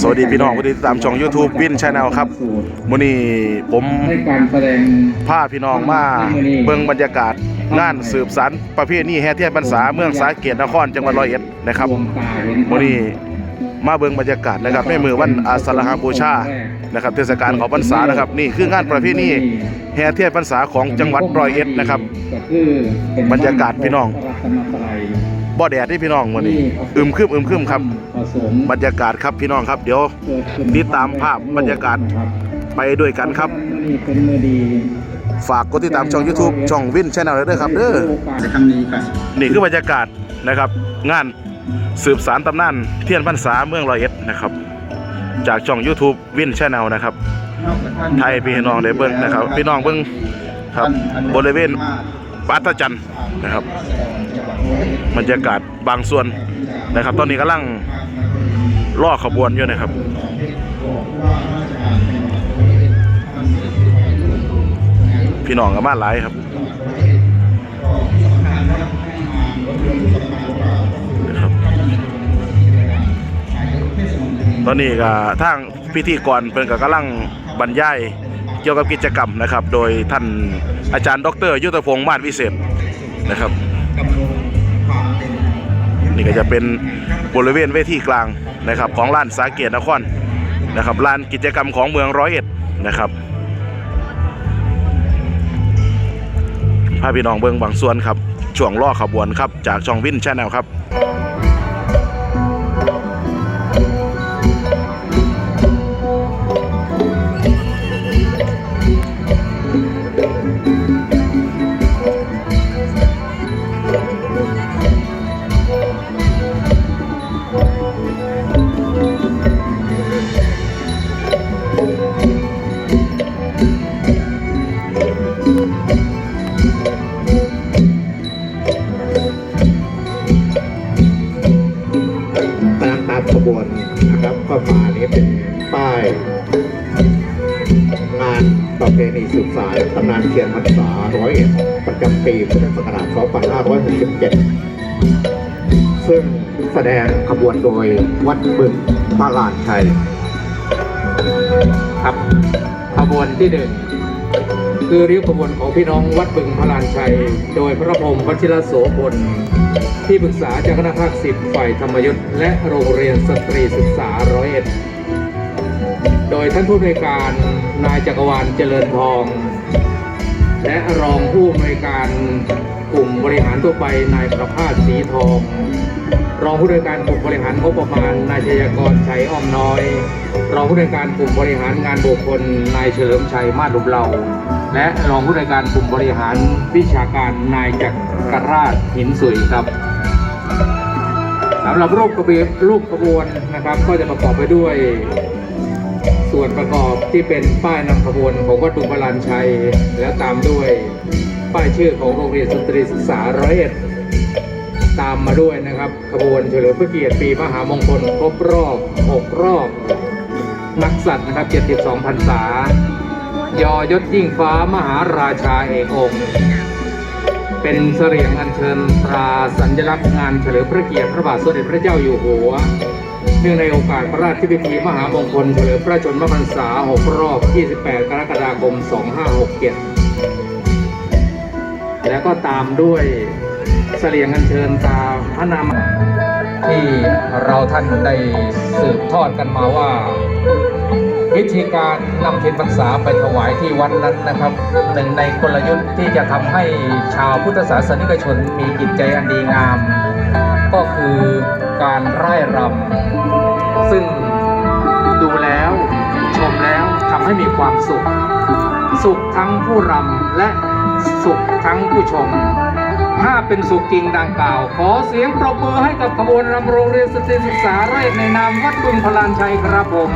สวัสดีพี่น้องผู้ที่ติดตามช่อง YouTube วินชาแนลครับมื้อนี้ผมให้การแสดงพาพี่น้องมาเบิ่งบรรยากาศงานสืบสารประเพณีแห่เทียนพรรษาเมืองสาเกตนครจังหวัดร้อยเอ็ดนะครับวงตาเห็นมื้อนี้มาเบิ่งบรรยากาศนะครับในมือวันอาสาฬหบูชานะครับเทศกาลของพรรษานะครับนี่คืองานประเพณีแห่เทียนพรรษาของจังหวัดร้อยเอ็ดนะครับบรรยากาศพี่น้องรัตนตรัย บ่แดดที่พี่น้องมื้อนี้อึมครึมอึมครึมครับผสมบรรยากาศครับพี่น้องครับเดี๋ยวเกิดขึ้นติดตามภาพบรรยากาศครับไปด้วยกันครับนี่เป็นมือดีฝากกดติดตามช่อง YouTube ช่องวินชาแนลเลยเด้อครับเด้อจะทำนี้กันนี่คือบรรยากาศนะครับ งานสืบสารตำนานเทียนพรรษาเมืองร้อยเอ็ดนะครับ จากช่อง YouTube วินชาแนลนะครับ ไทยพี่น้องได้เบิ่งนะครับ พี่น้องเบิ่งครับบริเวณ ปัตจันทร์นะครับบรรยากาศบางส่วนนะครับ ตอนนี้กำลังล่อขบวนอยู่นะครับพี่น้องก็มาหลายครับนะครับ ตอนนี้ก็ทางพิธีกรเป็นก็กำลังบรรยาย เกี่ยวกับกิจกรรมนะครับ โดยท่านอาจารย์ ดร ยุทธพงศ์มาศวิเศษนะครับ นี่ก็จะเป็นบริเวณเวทีกลางนะครับของลานสาเกตนครนะครับลานกิจกรรมของเมืองร้อยเอ็ดนะครับพาพี่น้องเบิงบางส่วนครับช่วงล่อขบวนครับจากช่องวินชาแนลครับ บวนโดยวัดบึงพระลานชัยครับขบวนที่หนึ่งคือริ้วขบวนของพี่น้องวัดบึงพระลานชัย โดยพระพรมวชิรโสพลที่ปรึกษาเจ้าคณะภาคสิบฝ่ายธรรมยุทธ์และโรงเรียนสตรีศึกษาร้อยเอ็ดโดยท่านผู้อำนวยการนายจักรวาลเจริญทอง และรองผู้อำนวยการกลุ่มบริหารทั่วไปนายประภาสสีทอง รองผู้อำนวยการกลุ่มบริหารงบประมาณนายชยกรชัยอ้อมน้อย รองผู้อำนวยการกลุ่มบริหารงานบุคคลนายเฉลิมชัยมาดุบเหลาและรองผู้อำนวยการกลุ่มบริหารวิชาการนายจักรราชหินสุยครับสำหรับรูปกระเบียรูปกระบวนนะครับ ก็จะประกอบไปด้วย ส่วนประกอบที่เป็นป้ายนำขบวนของวัดดุงพลานชัย แล้วตามด้วยป้ายชื่อของโรงเรียนสตรีศึกษาร้อยเอ็ด ตามมาด้วยนะครับขบวนเฉลิมพระเกียรติปีมหามงคลครบรอบ 6 รอบ นักสัตว์นะครับ 72พรรษายอยศยิ่งฟ้ามหาราชาเอกองค์เป็นเสรียงอัญเชิญตราสัญลักษณ์งานเฉลิมพระเกียรติพระบาทสมเด็จพระเจ้าอยู่หัว เนื่องในโอกาสพระราชพิธีมหามงคลเฉลิมพระชนมพรรษา 6 รอบ 28 กรกฎาคม 2567 แล้วก็ตามด้วย เสลียงอัญเชิญตาพระนามที่เราท่านได้สืบทอดกันมาว่า วิธีการนำเทียนพรรษาไปถวายที่วัดนั้นนะครับหนึ่งในกลยุทธ์ที่จะทำให้ชาวพุทธศาสนิกชนมีจิตใจอันดีงาม ก็คือการไร่รำซึ่งดูแล้วชมแล้วทำให้มีความสุข สุขทั้งผู้รำและสุขทั้งผู้ชม ถ้าเป็นสุขจริงดังกล่าว ขอเสียงปรบมือให้กับขบวนรำโรงเรียนสตรีศึกษาไร่ในนามวัดบึงพลานชัยครับผม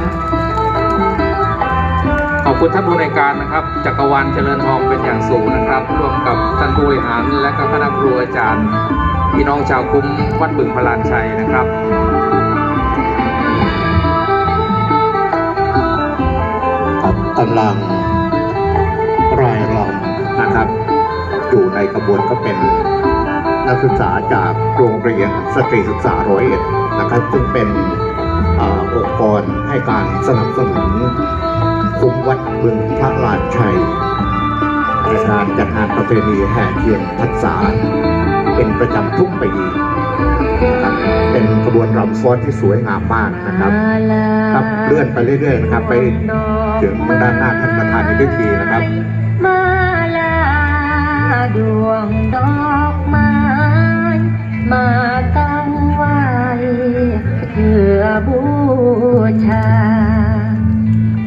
ขอบคุณท่านผู้ในการนะครับจักรวาลเจริญทองเป็นอย่างสูงนะครับร่วมกับท่านผู้บริหารและก็คณะครูอาจารย์ พี่น้องชาวคุ้มวัดบึงพลานชัยนะครับกำลังรายรำนะครับ อยู่ในขบวนก็เป็น นักศึกษาจากโรงเรียนสตรีศึกษาร้อยเอ็ดนะครับซึ่งเป็นอาองค์กรให้การสนับสนุนคุ้มวัดบึงพระลานชัยในการจัดงานประเพณีแห่เทียนพรรษาเป็นประจำทุกปีนะครับเป็นขบวนรำฟ้อนที่สวยงามมากนะครับครับเลื่อนไปเรื่อยๆนะครับ ไปถึงด้านหน้าท่านประธานในพิธีนะครับ มาลาดวงดอ ม้มาตั้งไว้เพื่อบูชา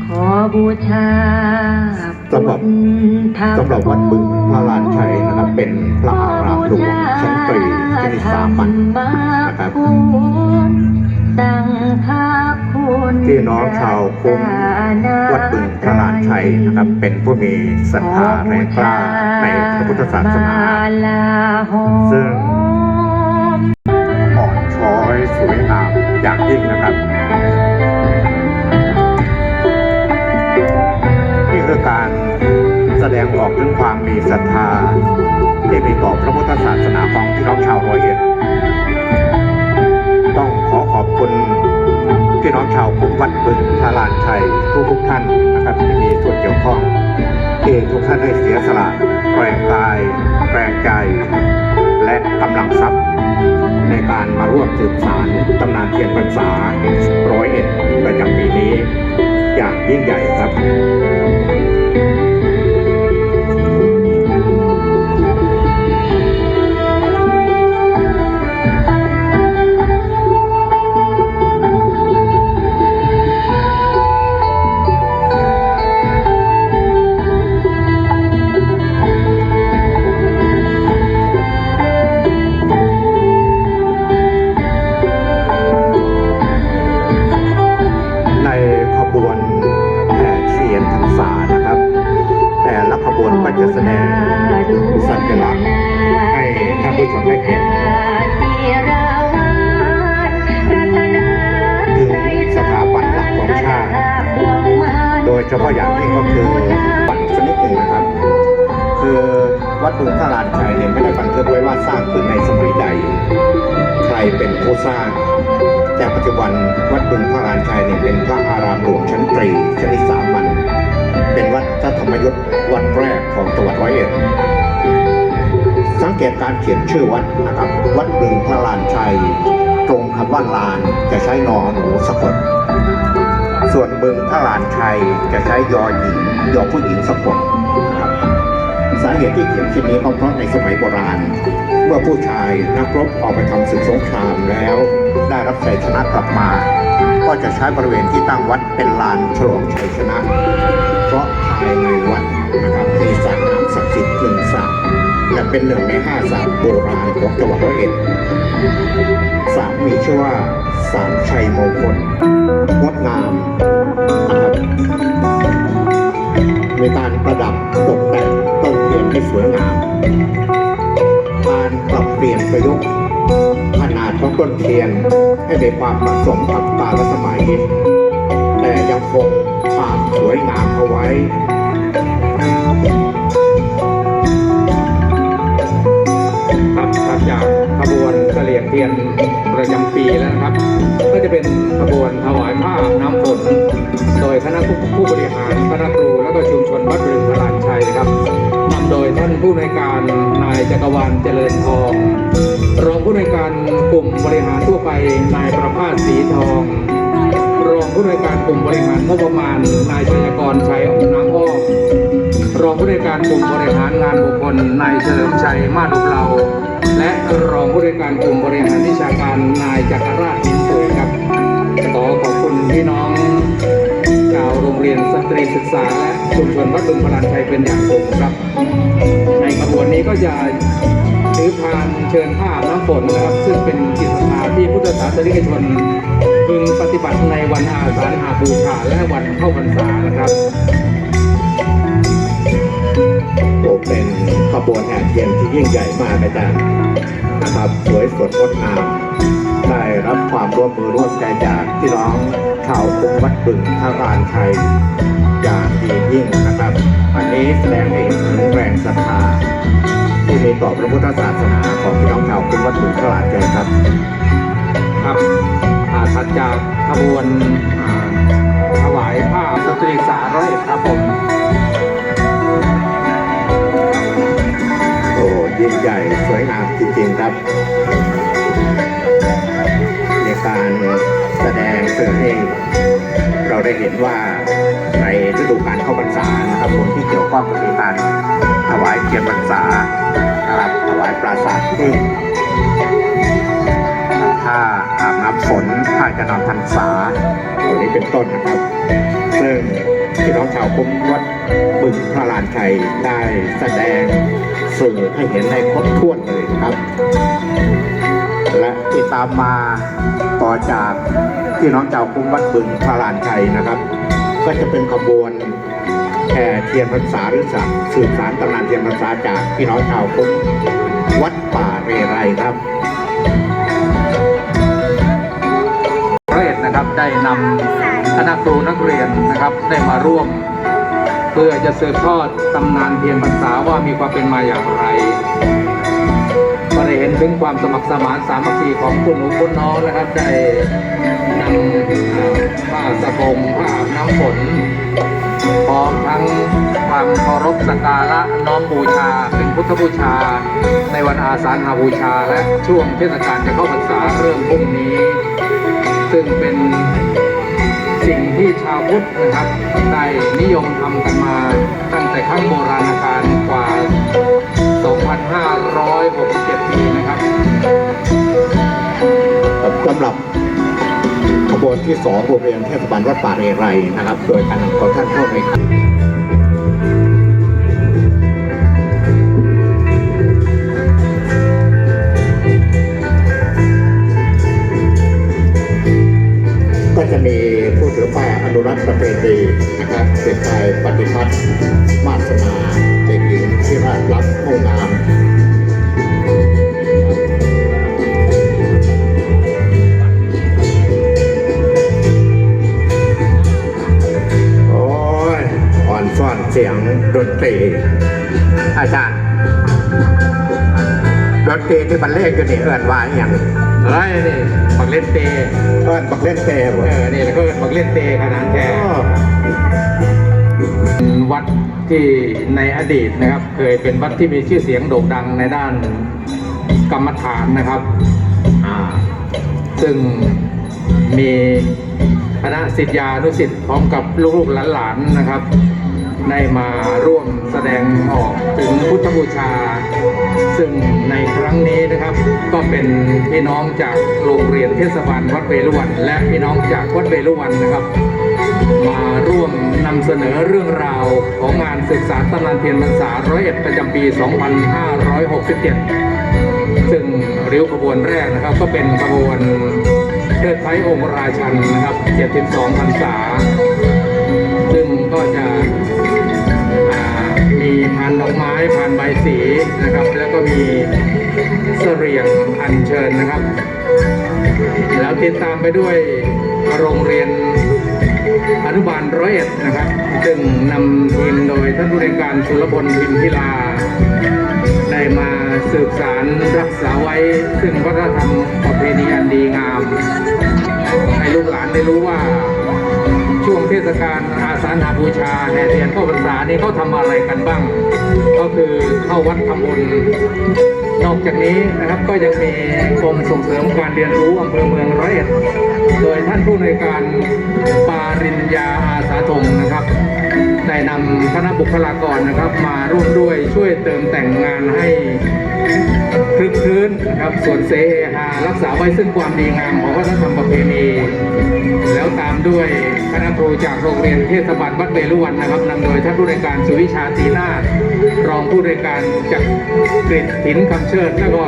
ขอบูชาสำหรับพุทธสำหรับวัดบึงพระลานชัยนะครับเป็นพระอารามหลวงชั้นตรีชนิดสามัญนะครับตั้งภาคคุณพี่น้องชาวคุ้มวัดบึงพระลานชัยนะครับ เป็นผู้มีศรัทธาแรงกล้าในพระพุทธศาสนาซึ่งอ่อนช้อย สวยงามอย่างยิ่งนะครับ นี่คือการแสดงออกถึงความมีศรัทธา ที่มีต่อพระพุทธศาสนาของพี่น้องชาวร้อยเอ็ดต้องขอขอบคุณพี่น้องชาวคุ้มวัดบึงพระลานชัยทุกทุกท่านนะครับที่มีส่วนเกี่ยวข้องที่ทุกท่านได้เสียสละแรงกายแรงใจ กำลังทรัพย์ ในการมาร่วมสืบสารตำนานเทียนพรรษาร้อยเอ็ดประจำปีนี้ อย่างยิ่งใหญ่ครับ การเขียนชื่อวัดนะครับ วัดบึงพระลานชัย ตรงคำว่าลานจะใช้นอหนูสะกด ส่วนบึงพระลานชัยจะใช้ยอหญิงยอผู้หญิงสะกดครับสาเหตุที่เขียนเช่นนี้ก็เพราะในสมัยโบราณ เมื่อผู้ชายนักรบออกไปทำศึกสงครามแล้ว ได้รับชัยชนะกลับมา ก็จะใช้บริเวณที่ตั้งวัดเป็นลานฉลองชัยชนะ เพราะภายในวัดนะครับมีสระน้ำศักดิ์สิทธิ์หนึ่งสระ และเป็นหนึ่งในห้าสรโบราณของจังหวัดร้อยเอ็ดสรมีชื่อว่าสรชัยมงคลงดงามนะครับมีการประดับตกแต่งต้นเทียนให้สวยงาม การปรับเปลี่ยนประยุกต์ขนาดของต้นเทียนให้มีความผสมกับกาลสมัย แต่ยังคงความสวยงามเอาไว้ ทียนประจำปีแล้วนะครับ ก็จะเป็นขบวนถวายผ้าน้ำฝนโดยคณะผู้บริหารคณะครูและก็ชุมชนวัดบึงพลานชัยครับนำโดยท่านผู้ในการนายจักรวาลเจริญทองรองผู้ในการกลุ่มบริหารทั่วไปนายประภาสสีทองรองผู้ในการกลุ่มบริหารงบประมาณนายชัยกรชัยน้ำอ้อมรองผู้ในการกลุ่มบริหารงานบุคคลนายเฉลิมชัยมาดุเรา และรองผู้ในวยการกลุ่มบริหารวิชาการนายจักรราชหินสวยครับ ขอขอบคุณพี่น้องชาวโรงเรียนสตรีศึกษาและชุมชนวัดบึงพลานชัยเป็นอย่างสูงครับ ในขบวนนี้ก็จะถือพานเชิญผ้าน้ำฝนนะครับ ซึ่งเป็นกิจสาที่พุทธศาสนิกชนพึงปฏิบัติในวันอาสาฬหาบูชาและวันเข้าพรรษานะครับ บวนแห่เทียนที่ยิ่งใหญ่มากอาจารย์นะครับสวยสดงดงามได้รับความร่วมมือร่วมใจจากพี่น้องชาวคุ้มวัดบึงท่ารานไทยอย่างดียิ่งนะครับ อันนี้แสดงให้เห็นถึงแรงศรัทธาที่มีต่อพระพุทธศาสนาของพี่น้องชาวคุ้มวัดบึงท่ารานไทยครับ ครับอาถัดจากขบวนถวายผ้าสตรีสาร้อยครับผมิ่งใหญ่สวยงามจริงๆครับ ในการแสดงเสริมเองเราได้เห็นว่าในฤดูกาลเข้าพรรษานะครับคนที่เกี่ยวข้องกับการถวายเทียนพรรษานะครับถวายปราสาทที่ผ้าอาบน้ำฝนถ้าจะนอนพรรษาตัวนี้เป็นต้นนะครับ ซึ่งที่น้องชาวคุ้มวัดบึงพระลานชัยได้แสดง สื่อให้เห็นในครบถ้วนเลยนะครับ และที่ตามมาต่อจากพี่น้องชาคุ้มวัดบึงพระลานชัยนะครับ ก็จะเป็นขบวนแห่เทียนพรรษาหรือสัสืบสารตำนานเทียนพรรษาจากพี่น้องชาวคุ้มวัดป่าเรไรครับเอ็ดนะครับได้นำคณะครูนักเรียนนะครับได้มาร่วม เพื่อจะสืบทอดตำนานเทียนพรรษาว่ามีความเป็นมาอย่างไรก็ได้เห็นถึงความสมัครสมานสามัคคีของคุณหนูคุณน้องนะครับได้นำผ้าสบงผ้าน้ำฝนพร้อมทั้งความเคารพสักการะน้อมบูชา เป็นพุทธบูชา ในวันอาสาฬหบูชา และช่วงเทศกาลจะเข้าพรรษาเริ่มพรุ่งนี้ ซึ่งเป็น สิ่งที่ชาวพุทธนะครับได้นิยมทำกันมาตั้งแต่ครั้งโบราณกาลกว่า 2,567 ปีนะครับสำหรับขบวนที่สองโรงเรียนเทศบาลวัดป่าเรไรนะครับ โดยการนำของท่านเข้าในครับก็จะมี อนุรักษ์ประเพณีนะครับเด็กชายปฏิพัฒน์มาสนาเด็กหญิงที่ราชรักโมงามโอ้ยอ่อนซ่อนเสียงดนตรีอาจารย์ดนตรีที่มันเล่นอยู่นี่เอินว่าอย่าง เฮ้ยนี่บักเล่นเตเอินบักเล่นเต้บ่เออนี่แล้วก็บักเล่นเตขนาดแท้อ้อเป็นวัดที่ในอดีตนะครับ เคยเป็นวัดที่มีชื่อเสียงโด่งดังในด้านกรรมฐานนะครับอ่าซึ่งมีคณะศิษยานุศิษย์พร้อมกับลูกๆหลานๆนะครับ ได้มาร่วมแสดงออกถึงพุทธบูชา ซึ่งในครั้งนี้นะครับ ก็เป็นพี่น้องจากโรงเรียนเทศบาลวัดเวรุวัน และพี่น้องจากวัดเวรุวันนะครับ มาร่วมนำเสนอเรื่องราวของงานศึกษาตำนานเทียนพรรษาร้อยเอ็ดประจำปี 2567 ซึ่งริ้วขบวนแรกนะครับ ก็เป็นขบวนเทิดไทยองค์ราชันนะครับ 72พรรษา ซึ่งก็จะ มีพานดอกไม้พานใบสีนะครับ แล้วก็มีเสรียงอัญเชิญนะครับ แล้วติดตามไปด้วยโรงเรียนอนุบาลร้อยเอ็ดนะครับซึ่งนำทีมโดยท่านผู้ในวยการสุรพลพิมพิลา ได้มาสืบสารรักษาไว้ ซึ่งวัฒนธรรมประเพณีอันดีงาม ให้ลูกหลานได้รู้ว่าช่วงเทศกาลอา สาบูชาแห่เทียนเข้าพรรษานี่เขาทำอะไรกันบ้าง ก็คือเข้าวัดทำบุญนอกจากนี้นะครับก็ยังมีกรมส่งเสริมการเรียนรู้อำเภอเมืองร้อยเอ็ดโดยท่านผู้ในการปาริญญาอาสาธงนะครับ ได้นำคณะบุคลากรนะครับ มาร่วมด้วยช่วยเติมแต่งงานให้ คลึกคลื้นนะครับส่วนเสเฮารักษาไว้ซึ่งความดีงามของวัฒนธรรมประเพณีแล้วตามด้วยคณะครูจากโรงเรียนเทศบาลวัดเวรุวันนะครับนำโดยท่านผู้ในวยการสุวิชาตีนาถรองผู้ในวยการจากกริดหินคำเชิดแล้วก็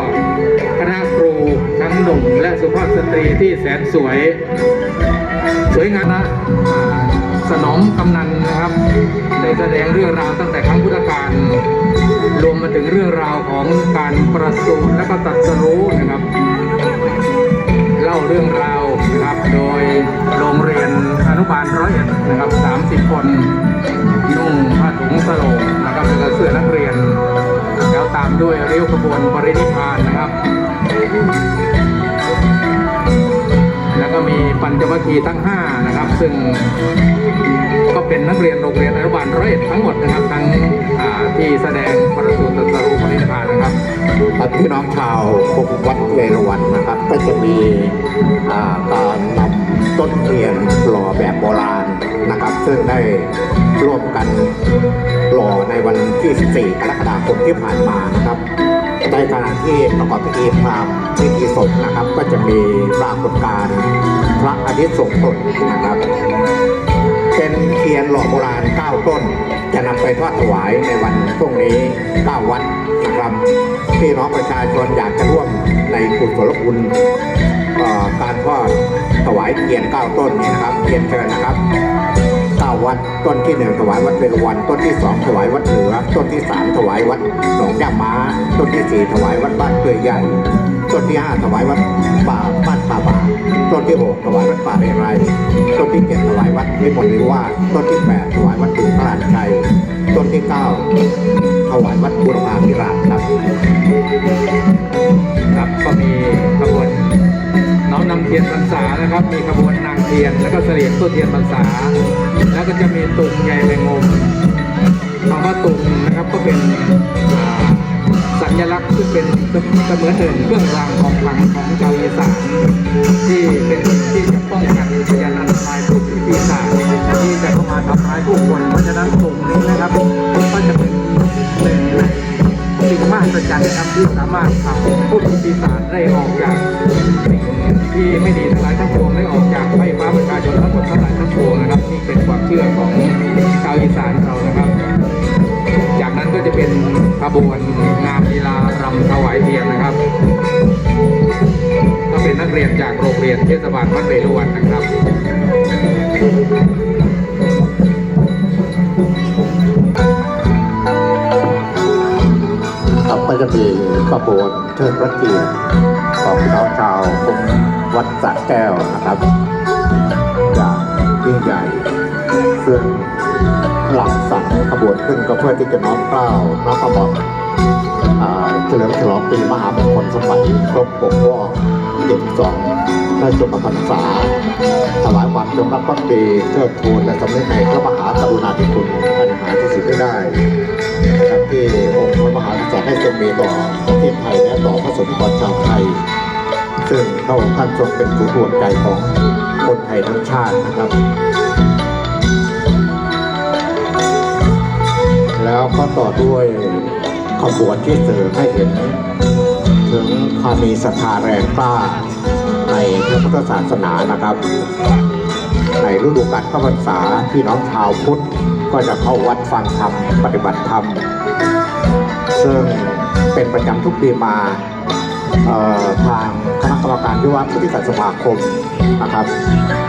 คณะครูทั้งหนุ่มและสุภาพสตรีที่แสนสวย สวยงามนะสนองกำนันนะครับได้แสดงเรื่องราวตั้งแต่ครั้งพุทธกาล รวมมาถึงเรื่องราวของการประสูติและก็ตัดสรู้นะครับ เล่าเรื่องราวนะครับโดยโรงเรียนอนุบาลร้อยเอ็ดนะครับ 30 คนนุ่งผ้าถุงสโลงนะครับแล้วก็เสื้อนักเรียน แล้วตามด้วยเริ้วขบวนปริณิพานนะครับ ก็มีปัญจวัคคีย์ทั้ง 5 นะครับ ซึ่งก็เป็นนักเรียนโรงเรียนอนุบาลร้อยเอ็ดทั้งหมดนะครับทั้งที่แสดงประสูติตรัสรู้ปนิพพานนะครับพี่น้องชาวพวกวัดเวรวันนะครับก็จะมีการนำต้นเทียนหล่อแบบโบราณนะครับ ซึ่งได้ร่วมกันหล่อในวันที่ 14 กรกฎาคมที่ผ่านมานะครับ ในขณะที่ประกอบพิธีพราหมณ์พิธีศพนะครับ ก็จะมีปรากฏการณ์พระอาทิตย์ทรงตนนะครับ เป็นเทียนหล่อโบราณ 9 ต้น จะนำไปทอดถวายในวันพรุ่งนี้ 9 วัดนะครับพี่น้องประชาชนอยากจะร่วมในกุศลบุญการทอดถวายเทียน 9 ต้นนี้นะครับเทียนเชิญนะครับ วัด ต้นที่1ถวายวัดเวรวัน ต้นที่2ถวายวัดเหนือ ต้นที่3ถวายวัดหนองย่าม้า ต้นที่4ถวายวัดบ้านเกยใหญ่ ต้นที่5ถวายวัดป่าบ้านป่าบาต้นที่6ถวายวัดป่าเรไร ต้นที่7ถวายวัดวิมลนิวาสต้นที่8ถวายวัดตุงพระราชชัยต้นที่9ถวายวัดบุรพาธิราชครับ ครับก็มีขบวน น้อมนำเทียนพรรษานะครับ มีขบวนนางเทียน แล้วก็เสลียงตัวเทียนพรรษา แล้วก็จะมีตุงใหญ่แมงมุมคำว่าตุงนะครับก็เป็นสัญลักษณ์ที่เป็นเสมือนเดินเครื่องรางของขลังของชาวอีสานที่เป็นที่จะป้องกันพยานอันตรายผู้ที่ปีศาจที่จะเข้ามาทำร้ายผู้คน เพราะฉะนั้นตุงนี้นะครับก็จะเป็นหนึ่งใน สิ่งมหัศจรรย์นะครับที่สามารถทำผู้ปีศาจได้ออกจากสิ่งที่ไม่ดีทั้งหลายทั้งปวงได้ออกจากไฟฟ้าประชาชนทั้งหมดทั้งหลายทั้งปวงนะครับนี่เป็นความเชื่อของชาวอีสานเรานะครับ จากนั้นก็จะเป็นขบวนงามลีลารำถวายเทียนนะครับ ก็เป็นนักเรียนจากโรงเรียนเทศบาลวัดเวรุวันนะครับ ก็จะมีขบวนเทิดพระเกียรติของพี่น้องชาวกรมวัดสะแก้วนะครับจากยิ่งใหญ่ซึ่งหลักสั่งขบวนขึ้นก็เพื่อที่จะน้อมเกล้าน้อมกระหม่อมอ่าเฉลิมฉลองปีมหามงคลสมัยครบ6รอบ72 ได้จบพรรษาถวายความจงรักภักดีเทิดทูนและสำนึกในพระมหากรุณาธิคุณอันหาที่สุดไม่ได้นะครับที่องค์พระมหากษัตริย์ได้ทรงมีต่อประเทศไทยและต่อพระสงฆ์นิกรชาวไทย ซึ่งพระองค์ท่านทรงเป็นผู้รวมใจของคนไทยทั้งชาตินะครับแล้วก็ต่อด้วยขบวนที่สื่อให้เห็น ถึงความมีศรัทธาแรงกล้า ระพุทธศาสนานะครับ ในฤดูกาลเข้าพรรษาพี่น้องชาวพุทธก็จะเข้าวัดฟังธรรมปฏิบัติธรรม ซึ่งเป็นประจำทุกปีมาทางคณะกรรมการยุวพุทธศาสมาคมนะครับ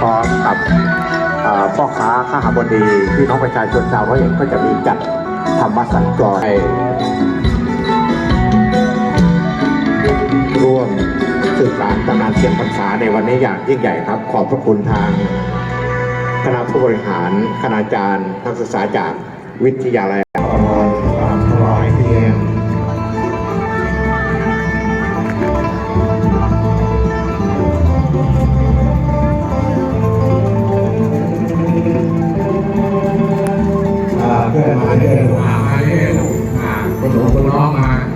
พร้อมกับพ่อค้าข้าหาบดีพี่น้องประชาชนชาวร้อยเอ็ดก็จะมีจัดธรรมสัญจรให้ร่วม สืบสานตำนานเทียนพรรษาในวันนี้อย่างยิ่งใหญ่ครับ ขอบพระคุณทางคณะผู้บริหารคณาจารย์นักศึกษาจากวิทยาลัยอมรถวายเทียนเพื่อนมาเดินมาเร็วมาคุณหนูคุณน้องมา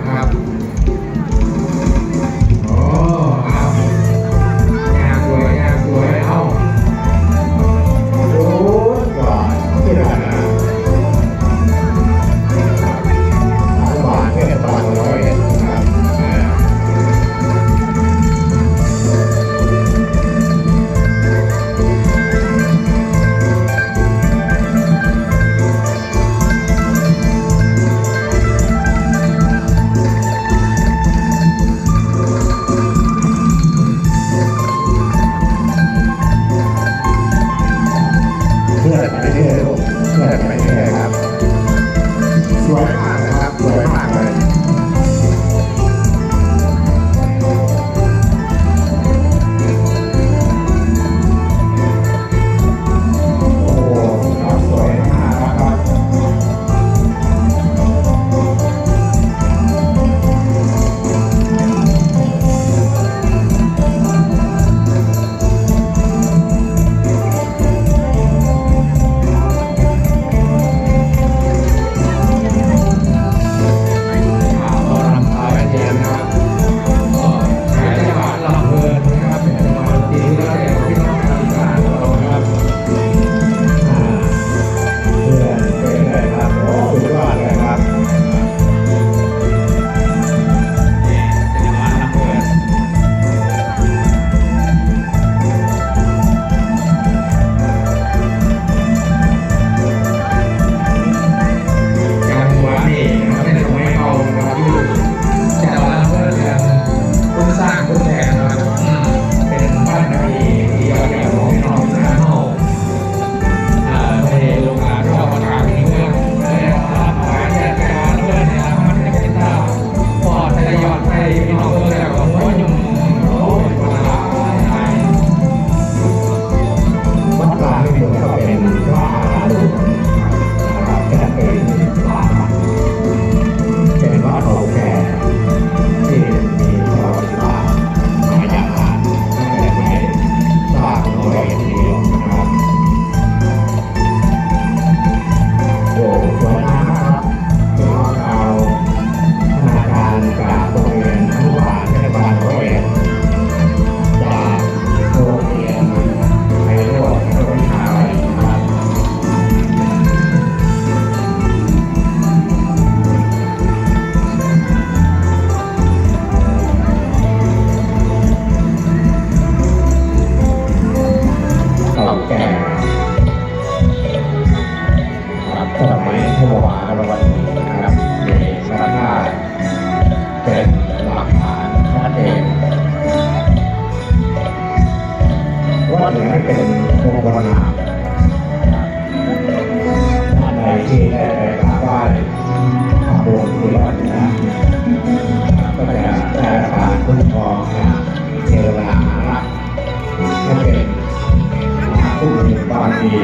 ทุกสิ่งบารมี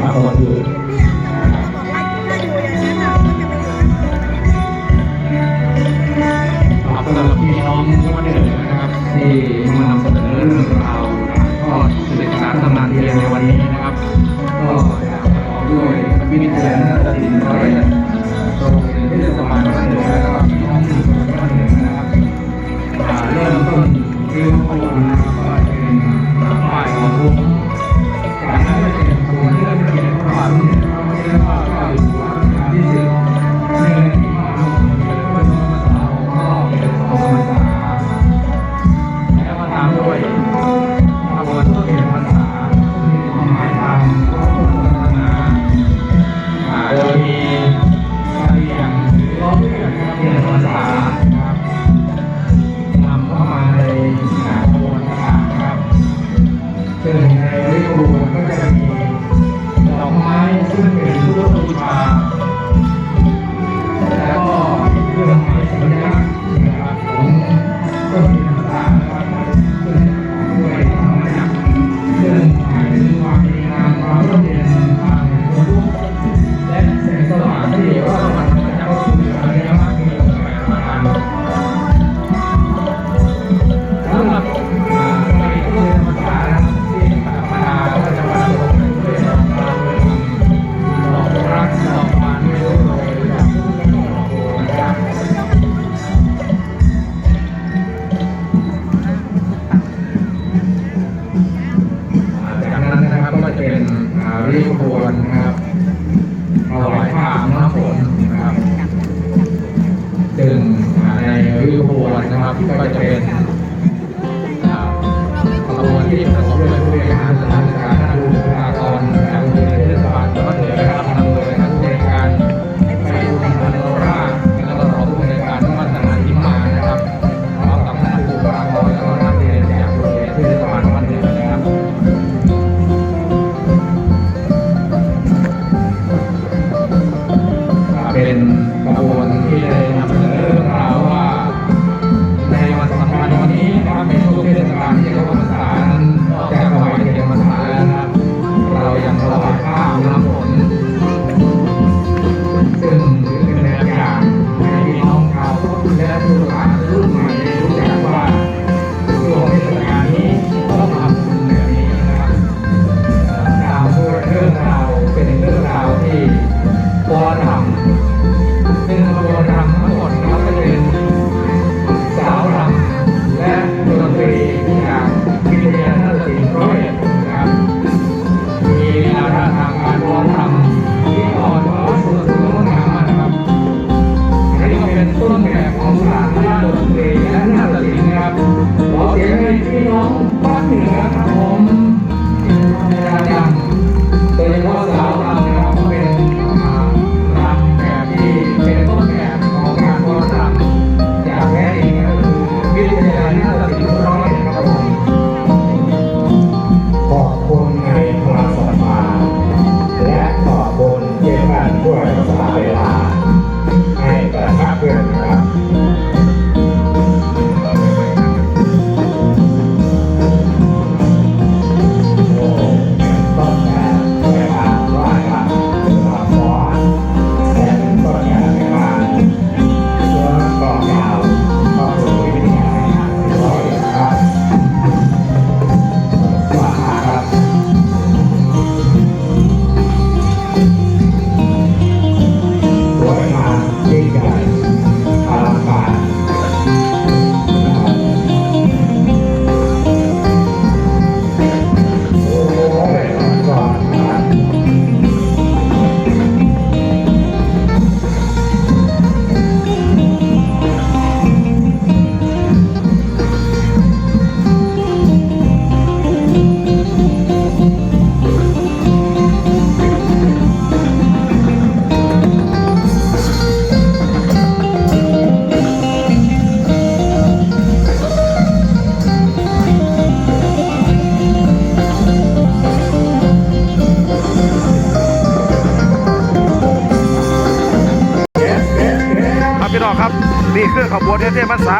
พระก็คือ เทพภาษา